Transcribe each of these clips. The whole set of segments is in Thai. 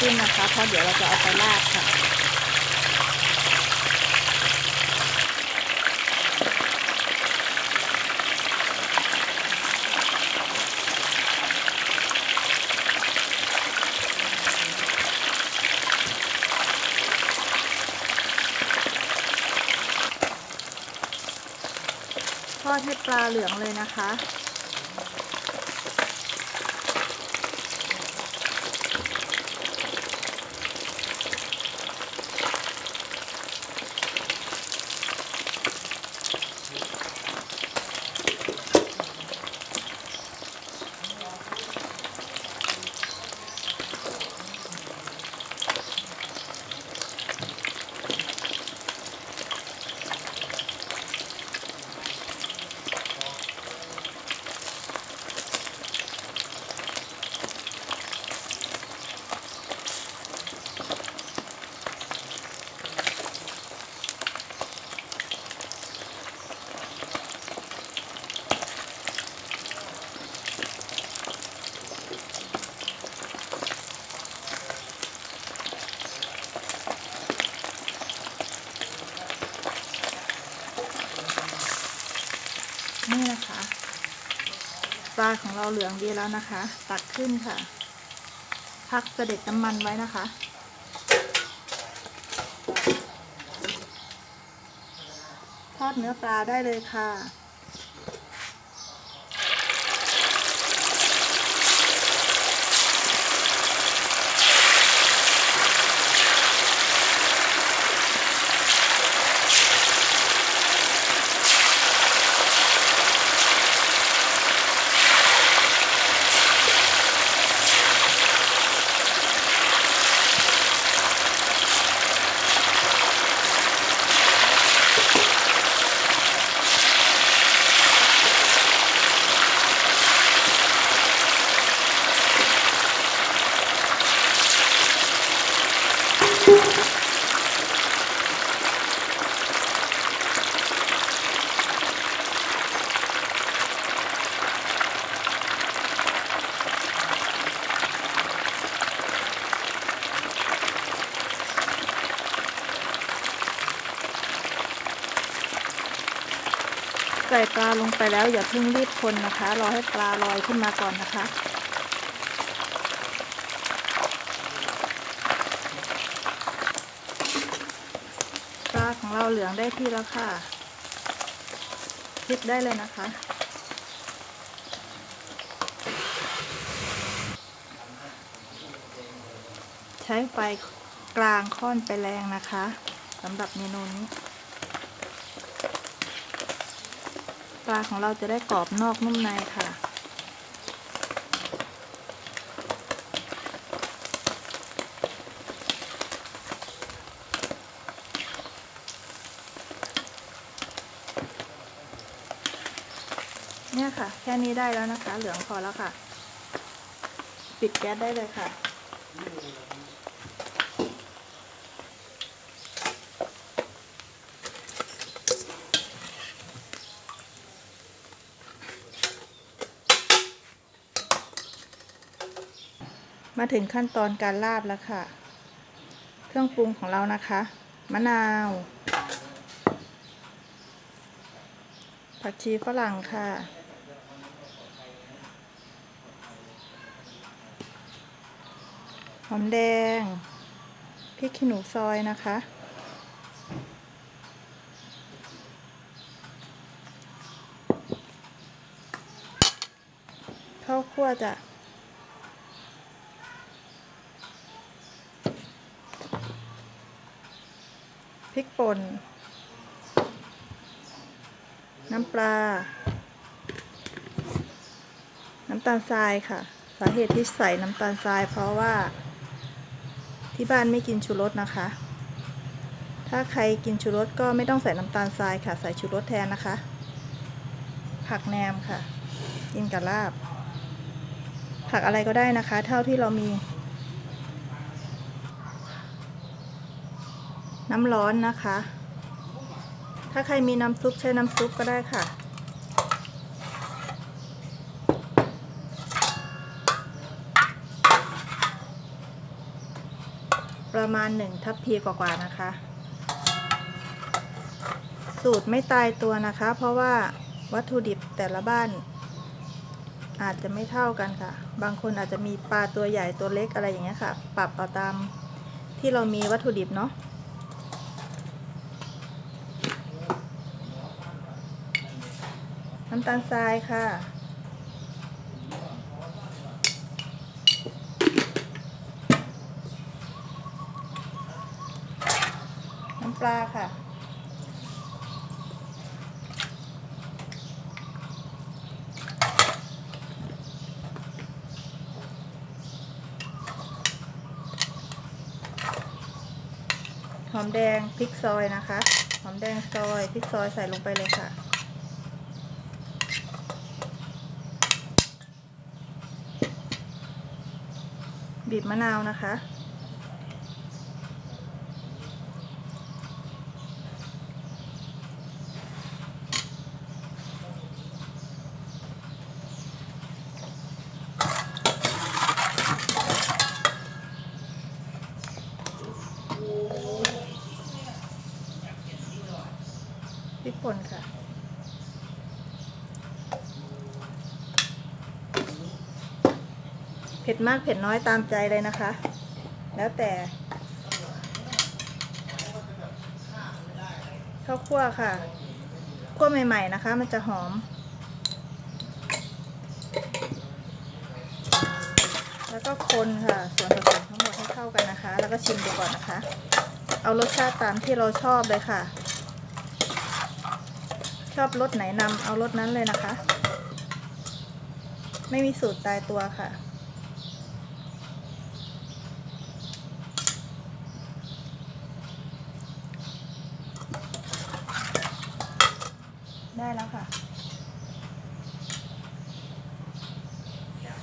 ขึ้นนะคะ เพราะเดี๋ยวเราจะเอาไปราดค่ะ ทอดให้ปลาเหลืองเลยนะคะ ลาของเราเหลืองดีแล้วนะคะ ตักขึ้นค่ะ พักเสด็จน้ำมันไว้นะคะ ทอดเนื้อปลาได้เลยค่ะ ใส่ปลาลงไปแล้วอย่าเพิ่งรีบคนนะคะ รอให้ปลาลอยขึ้นมาก่อนนะคะ ปลาของเราเหลืองได้ที่แล้วค่ะพลิกได้เลยนะคะใช้ไฟกลางค่อนไปแรงนะคะสำหรับเมนูนี้ ลาของเราจะได้กรอบนอกนุ่มในค่ะ เนี่ยค่ะ แค่นี้ได้แล้วนะคะ เหลืองพอแล้วค่ะ ปิดแก๊สได้เลยค่ะ มาถึงขั้นตอนการลาบแล้วค่ะ เครื่องปรุงของเรานะคะ มะนาว ผักชีฝรั่งค่ะ หอมแดง พริกขี้หนูซอยนะคะ ข้าวคั่วจ้ะ พริก ป่น น้ำปลา น้ำตาลทรายค่ะ สาเหตุที่ใส่น้ำตาลทราย เพราะว่า ที่บ้านไม่กินชูรสนะคะ ถ้าใครกินชูรสก็ไม่ต้องใส่น้ำตาลทรายค่ะ ใส่ชูรสแทนนะคะ ผักแหนมค่ะ กินกับลาบ ผักอะไรก็ได้นะคะ เท่าที่เรามี น้ำร้อนนะคะ ถ้าใครมีน้ำซุปใช้น้ำซุปก็ได้ค่ะ ประมาณหนึ่งทัพพีกว่าๆนะคะ สูตรไม่ตายตัวนะคะ เพราะว่าวัตถุดิบแต่ละบ้าน อาจจะไม่เท่ากันค่ะ บางคนอาจจะมีปลาตัวใหญ่ตัวเล็กอะไรอย่างเงี้ยค่ะ ปรับเอาตามที่เรามีวัตถุดิบเนาะ น้ำตาลทรายค่ะ น้ำปลาค่ะ หอมแดงพริกซอยนะคะ หอมแดงซอยพริกซอยใส่ลงไปเลยค่ะ บีบมะนาวนะคะ พริกป่นค่ะ เผ็ดมากเผ็ดน้อยตามใจเลยนะคะ แล้วแต่ข้าวคั่วค่ะคั่วใหม่ๆนะคะ มันจะหอม แล้วก็คนค่ะ ส่วนผสมทั้งหมดให้เข้ากันนะคะ แล้วก็ชิมดูก่อนนะคะ เอารสชาติตามที่เราชอบเลยค่ะชอบรสไหนนำเอารสนั้นเลยนะคะ ไม่มีสูตรตายตัวค่ะ ได้แล้วค่ะ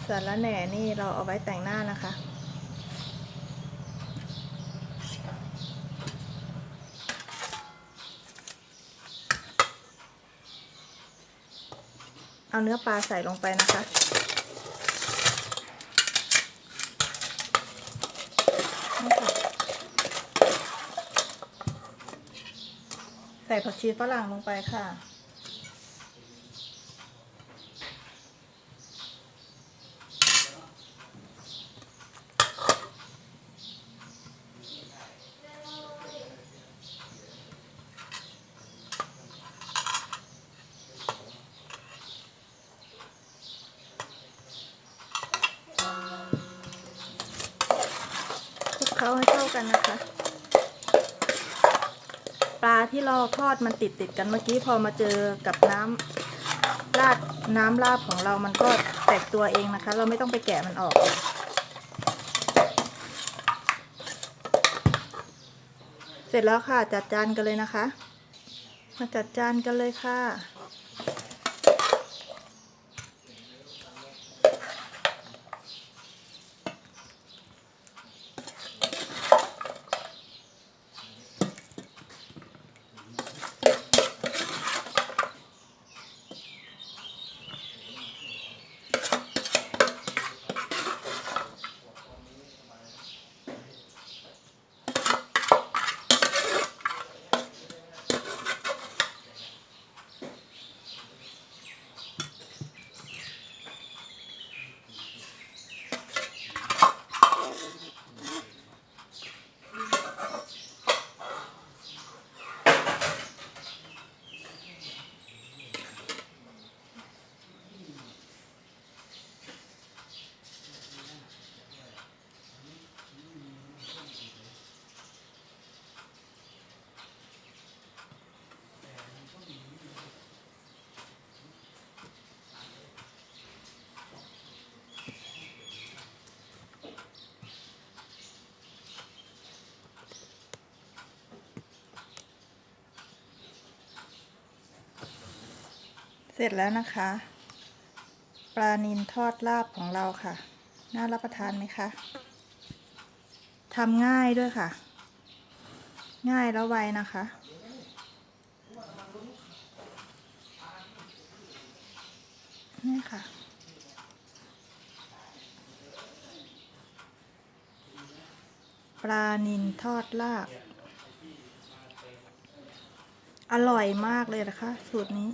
สารแหน่นี่เราเอาไว้แต่งหน้านะคะ เอาเนื้อปลาใส่ลงไปนะคะนี่ค่ะใส่ผักชีฝรั่งลงไปค่ะ คลุกเคล้าให้เข้า กันนะคะ ปลาที่เราทอดมันติดติดกันเมื่อกี้พอมาเจอกับน้ำราดน้ำราบของเรามันก็แตกตัวเองนะคะ เราไม่ต้องไปแกะมันออกเสร็จแล้วค่ะจัดจานกันเลยนะคะ มาจัดจานกันเลยค่ะ เสร็จแล้วนะคะ ปลานิลทอดลาบของเราค่ะ น่ารับประทานไหมคะทำง่ายด้วยค่ะ ง่ายแล้วไวนะคะ นี่ค่ะปลานิลทอดลาบ อร่อยมากเลยนะคะ สูตรนี้